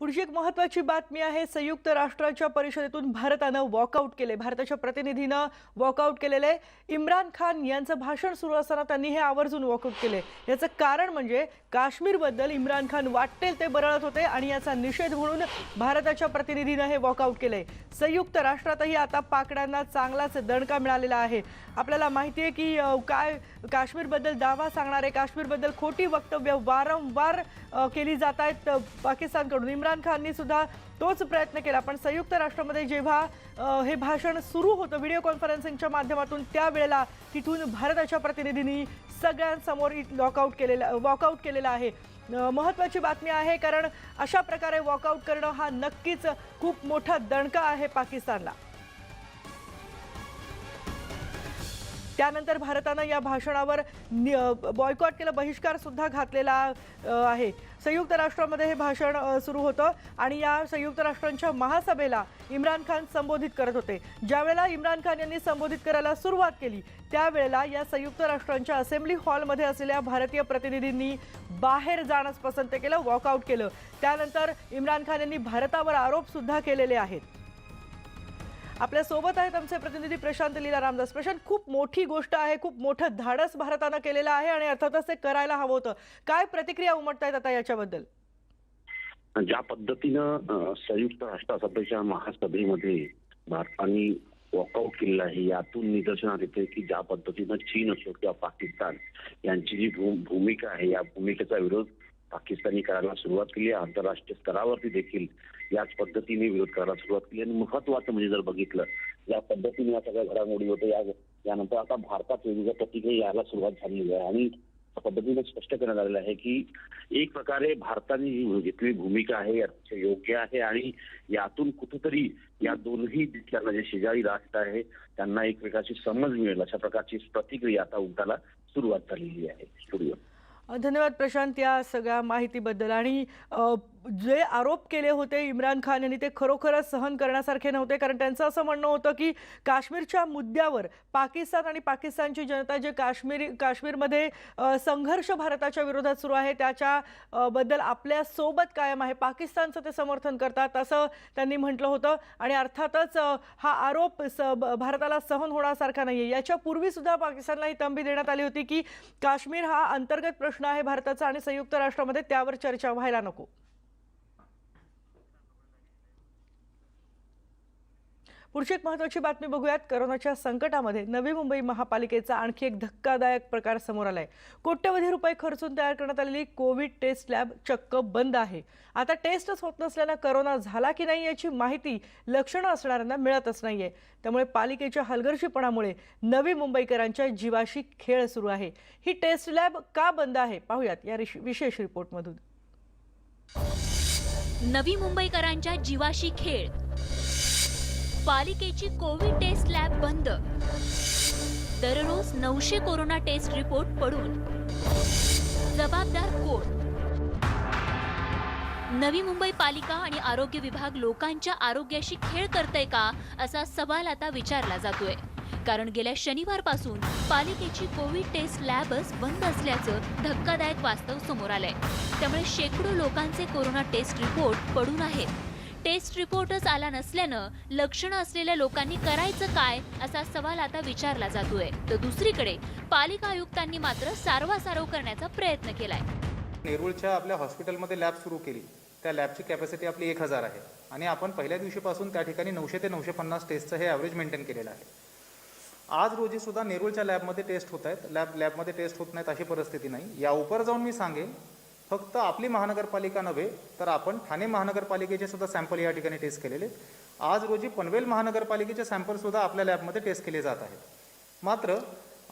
पुढची एक महत्वाची बातमी आहे संयुक्त राष्ट्राच्या परिषदेतून भारतानं वॉकआउट केले. भारताच्या प्रतिनिधीनं वॉकआउट केलेले. इम्रान खान यांचं भाषण सुरू असताना त्यांनी हे आवर्जून वॉकआउट केले. याचं कारण म्हणजे काश्मीरबद्दल इम्रान खान वाटेल ते बरळत होते आणि याचा निषेध म्हणून भारताच्या प्रतिनिधीनं हे वॉकआउट केले. संयुक्त राष्ट्रातही आता पाकड्यांना चांगलाच दणका मिळालेला आहे. आपल्याला माहिती आहे की काय काश्मीरबद्दल दावा सांगणारे काश्मीरबद्दल खोटी वक्तव्य वारंवार केली जात आहेत पाकिस्तानकडून. इम्रान खाननी सुद्धा तोच प्रयत्न केला. पण संयुक्त राष्ट्रामध्ये जेव्हा हे भाषण सुरू होतं व्हिडिओ कॉन्फरन्सिंगच्या माध्यमातून त्यावेळेला तिथून भारताच्या प्रतिनिधींनी सगळ्यांसमोर लॉकआउट केलेला वॉकआउट केलेला आहे. महत्त्वाची बातमी आहे कारण अशा प्रकारे वॉकआउट करणं हा नक्कीच खूप मोठा दणका आहे पाकिस्तानला. त्यानंतर भारतानं या भाषणावर बॉयकॉट केलं बहिष्कार सुद्धा घातलेला आहे. संयुक्त राष्ट्रामध्ये हे भाषण सुरू होतं आणि या संयुक्त राष्ट्रांच्या महासभेला इम्रान खान संबोधित करत होते. ज्यावेळेला इम्रान खान यांनी संबोधित करायला सुरुवात केली त्यावेळेला या संयुक्त राष्ट्रांच्या असेंब्ली हॉलमध्ये असलेल्या भारतीय प्रतिनिधींनी बाहेर जाणंच पसंत केलं वॉकआउट केलं. त्यानंतर इम्रान खान यांनी भारतावर आरोपसुद्धा केलेले आहेत. आपल्यासोबत आहेत आमचे प्रतिनिधी प्रशांत लीला रामदास. प्रशांत खूप मोठी गोष्ट आहे खूप मोठं धाडस भारतानं केलेलं आहे आणि अर्थातच ते करायला हवं होतं. काय प्रतिक्रिया उमटतायत आता याच्याबद्दल? ज्या पद्धतीनं संयुक्त राष्ट्रसभेच्या महासभेमध्ये भारताने वॉकआउट केलेलं आहे यातून निदर्शनात येते की ज्या पद्धतीनं चीन असो किंवा पाकिस्तान यांची जी भूमिका आहे या भूमिकेचा विरोध पाकिस्तानी करायला सुरुवात केली आहे. आंतरराष्ट्रीय स्तरावरती देखील याच पद्धतीने विरोध करायला सुरुवात केली आणि महत्वाचं म्हणजे जर बघितलं या पद्धतीने या सगळ्या घडामोडी होत्या. या यानंतर आता भारतात वेगवेगळ्या प्रतिक्रिया यायला सुरुवात झालेली आहे आणि त्या पद्धतीने स्पष्ट करण्यात आलेलं आहे की एक प्रकारे भारताने जी घेतलेली भूमिका आहे अतिशय योग्य आहे आणि यातून कुठेतरी या दोन्ही देशांना जे शेजारी राष्ट्र आहे त्यांना एक प्रकारची समज मिळेल अशा प्रकारची प्रतिक्रिया आता उमटायला सुरुवात झालेली आहे. स्टुडिओ धन्यवाद प्रशांत या सगळ्या माहितीबद्दल. आणि जे आरोप केले होते इम्रान खान यांनी ते खरोखरच सहन करण्यासारखे नव्हते कारण त्यांचं असं म्हणणं होतं की काश्मीरच्या मुद्द्यावर पाकिस्तान आणि पाकिस्तानची जनता जे काश्मीरी काश्मीरमध्ये संघर्ष भारताच्या विरोधात सुरू आहे त्याच्या बद्दल आपल्यासोबत कायम आहे. पाकिस्तानचं ते समर्थन करतात असं त्यांनी म्हटलं होतं. आणि अर्थातच हा आरोप स ब- भारताला सहन होण्यासारखा नाही आहे याच्यापूर्वी सुद्धा पाकिस्तानला ही तंबी देण्यात आली होती की काश्मीर हा अंतर्गत प्रश्न आहे भारताचा आणि संयुक्त राष्ट्रामध्ये त्यावर चर्चा व्हायला नको. पुढची एक महत्वाची बातमी बघूयात. करोनाच्या संकटामध्ये नवी मुंबई महापालिकेचा आणखी एक धक्कादायक प्रकार समोर आलाय. कोट्यवधी रुपये खर्चून तयार करण्यात आलेली कोविड टेस्ट लॅब चक्क बंद आहे. आता टेस्टच होत नसल्यानं करोना झाला की नाही याची माहिती लक्षणं असणाऱ्यांना मिळतच नाहीये. त्यामुळे पालिकेच्या हलगर्जीपणामुळे नवी मुंबईकरांच्या जीवाशी खेळ सुरू आहे. ही टेस्ट लॅब का बंद आहे? पाहूयात या विशेष रिपोर्टमधून. नवी मुंबईकरांच्या जीवाशी खेळ पालिकेची कोविड टेस्ट लॅब बंद. दररोज नऊशे कोरोना टेस्ट रिपोर्ट पडून. जबाबदार कोण? नवी मुंबई पालिका आणि आरोग्य विभाग लोकांच्या आरोग्याशी खेळ करतय का असा सवाल आता विचारला जातोय. कारण गेल्या शनिवारपासून पालिकेची कोविड टेस्ट लॅबच बंद असल्याचं धक्कादायक वास्तव समोर आलंय. त्यामुळे शेकडो लोकांचे कोरोना टेस्ट रिपोर्ट पडून आहेत. टेस्ट रिपोर्टच आला नसल्यानं लक्षणं असलेल्या लोकांनी करायचं काय असा सवाल आता विचारला जातोय. तर दुसरीकडे पालिका आयुक्तांनी मात्र सारवासारव करण्याचा प्रयत्न केलाय. नेरूळच्या आपल्या हॉस्पिटलमध्ये लॅब सुरू केली. त्या लॅबची कॅपॅसिटी आपली एक हजार आहे. आणि आपण पहिल्या दिवशीपासून त्या ठिकाणी नऊशे ते नऊशे पन्नास टेस्टचं हे ॲव्हरेज मेंटेन केलेलं आहे. आज रोजी सुद्धा नेरूळच्या लॅबमध्ये टेस्ट होत आहेत. लॅब लॅबमध्ये टेस्ट होत नाहीत अशी परिस्थिती नाही. या उपर जाऊन मी सांगेन फक्त आपली महानगरपालिका नव्हे तर आपण ठाणे महानगरपालिकेचे सुद्धा सॅम्पल या ठिकाणी टेस्ट केलेले आज रोजी पनवेल महानगरपालिकेचे सॅम्पल सुद्धा आपल्या लॅबमध्ये टेस्ट केले जात आहेत. मात्र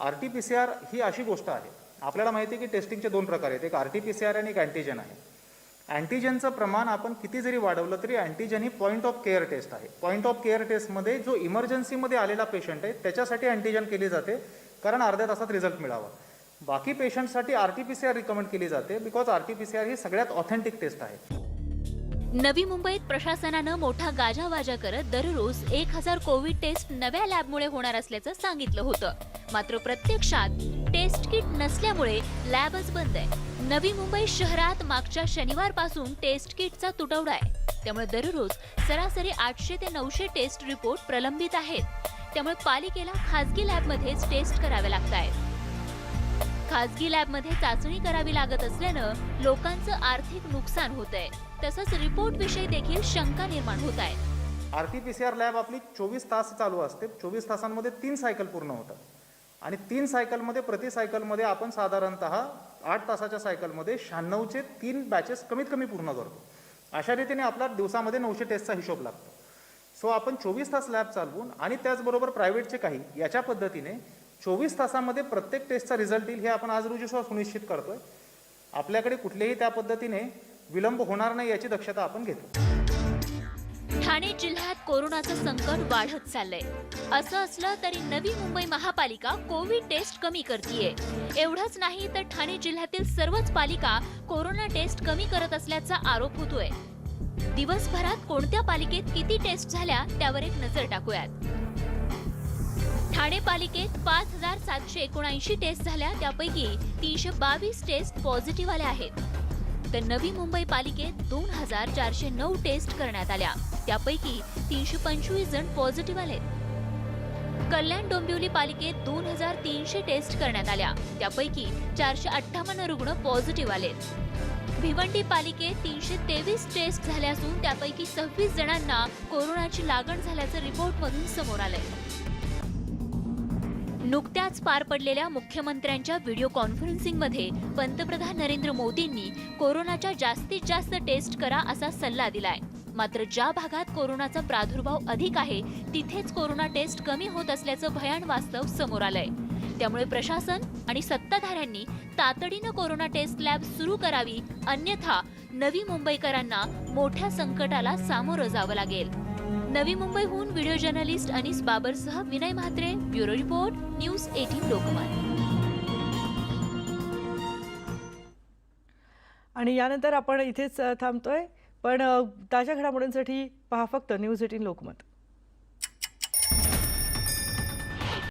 R T P C R ही अशी गोष्ट आहे. आपल्याला माहिती आहे की टेस्टिंगचे दोन प्रकार आहेत. एक R T P C R आणि एक अँटीजन आहे. अँटीजनचं प्रमाण आपण किती जरी वाढवलं तरी अँटीजन ही पॉईंट ऑफ केअर टेस्ट आहे. पॉईंट ऑफ केअर टेस्टमध्ये जो इमर्जन्सीमध्ये आलेला पेशंट आहे त्याच्यासाठी अँटीजन केली जाते. कारण अर्ध्या तासात रिझल्ट मिळावा. बाकी पेशंटसाठी R T P C R recommend केली जाते because R T P C R ही सगळ्यात ऑथेंटिक टेस्ट आहे. नवी मुंबईत प्रशासनानं मोठा गाजावाजा करत दररोज एक हजार कोविड टेस्ट नव्या लॅबमुळे होणार असल्याचं सांगितलं होतं. मात्र प्रत्यक्षात टेस्ट किट नसल्यामुळे लॅबच बंद आहे. नवी मुंबई शहरात मागच्या शनिवारपासून टेस्ट किटचा तुटवडा आहे. त्यामुळे दररोज सरासरी आठशे ते नऊशे टेस्ट रिपोर्ट प्रलंबित आहेत. त्यामुळे पालिकेला खासगी लॅबमध्येच टेस्ट कराव्या लागत आहेत खासगी लॅबमध्ये चाचणी करावी लागत असल्यानं लोकांचं आर्थिक नुकसान होत आहे तसंच रिपोर्ट विषयी देखील शंका निर्माण होत आहे. R T P C R lab आपली चोवीस तास चालू असते. चोवीस तासांमध्ये तीन सायकल पूर्ण होतात. आणि तीन सायकलमध्ये प्रति सायकलमध्ये आपण साधारणतः आठ तासाच्या सायकलमध्ये शहाण्णवचे तीन बॅचेस कमीत कमी पूर्ण करतो. अशा रीतीने आपला दिवसामध्ये नऊशे टेस्टचा हिशोब लागतो. सो आपण चोवीस तास लॅब चालवून आणि त्याचबरोबर प्रायव्हेटचे काही याच्या पद्धतीने चोवीस तासामध्ये प्रत्येक टेस्टचा रिझल्ट येईल हे आपण आज रोजी सुनिश्चित करतोय. आपल्याकडे कुठलेही त्या पद्धतीने विलंब होणार नाही याची दक्षता आपण घेतो. ठाणे जिल्ह्यात कोरोनाचं संकट वाढत चाललंय. असं असलं तरी नवी मुंबई महापालिका कोविड टेस्ट कमी करतीये. एवढंच नाही तर ठाणे जिल्ह्यातील सर्वच पालिका कोरोना टेस्ट कमी करत असल्याचा आरोप होतोय. दिवसभरात कोणत्या पालिकेत किती टेस्ट झाल्या त्यावर एक नजर टाकूयात. ठाणे पालिकेत पाच हजार सातशे एकोणऐंशी टेस्ट झाल्या. त्यापैकी तीनशे बावीस टेस्ट पॉझिटिव्ह आल्या आहेत. तर नवी मुंबई पालिकेत दोन हजार चारशे नऊ टेस्ट करण्यात आल्या. त्यापैकी तीनशे पंचवीस जण पॉझिटिव्ह आले. कल्याण डोंबिवली पालिकेत दोन हजार तीनशे टेस्ट करण्यात आल्या. त्यापैकी चारशे अठ्ठावन्न रुग्ण पॉझिटिव्ह आले भिवंडी पालिकेत तीनशे तेवीस टेस्ट झाल्या असून त्यापैकी सव्वीस जणांना कोरोनाची लागण झाल्याचं रिपोर्टमधून समोर आलंय. नुकत्याच पार पडलेल्या मुख्यमंत्र्यांच्या व्हिडिओ कॉन्फरन्सिंगमध्ये पंतप्रधान नरेंद्र मोदींनी कोरोनाच्या जास्तीत जास्त टेस्ट करा असा सल्ला दिलाय. मात्र ज्या भागात कोरोनाचा प्रादुर्भाव अधिक आहे तिथेच कोरोना टेस्ट कमी होत असल्याचं भयान वास्तव समोर आलंय. त्यामुळे प्रशासन आणि सत्ताधाऱ्यांनी तातडीनं कोरोना टेस्ट लॅब सुरू करावी अन्यथा नवी मुंबईकरांना मोठ्या संकटाला सामोरं जावं लागेल. नवी मुंबईहून video journalist Anis बाबरसह Vinay Mhatre bureau report News eighteen Lokmat. आणि यानंतर आपण इथेच थांबतोय. पण ताज्या घडामोडींसाठी पहा फक्त न्यूज एटीन लोकमत.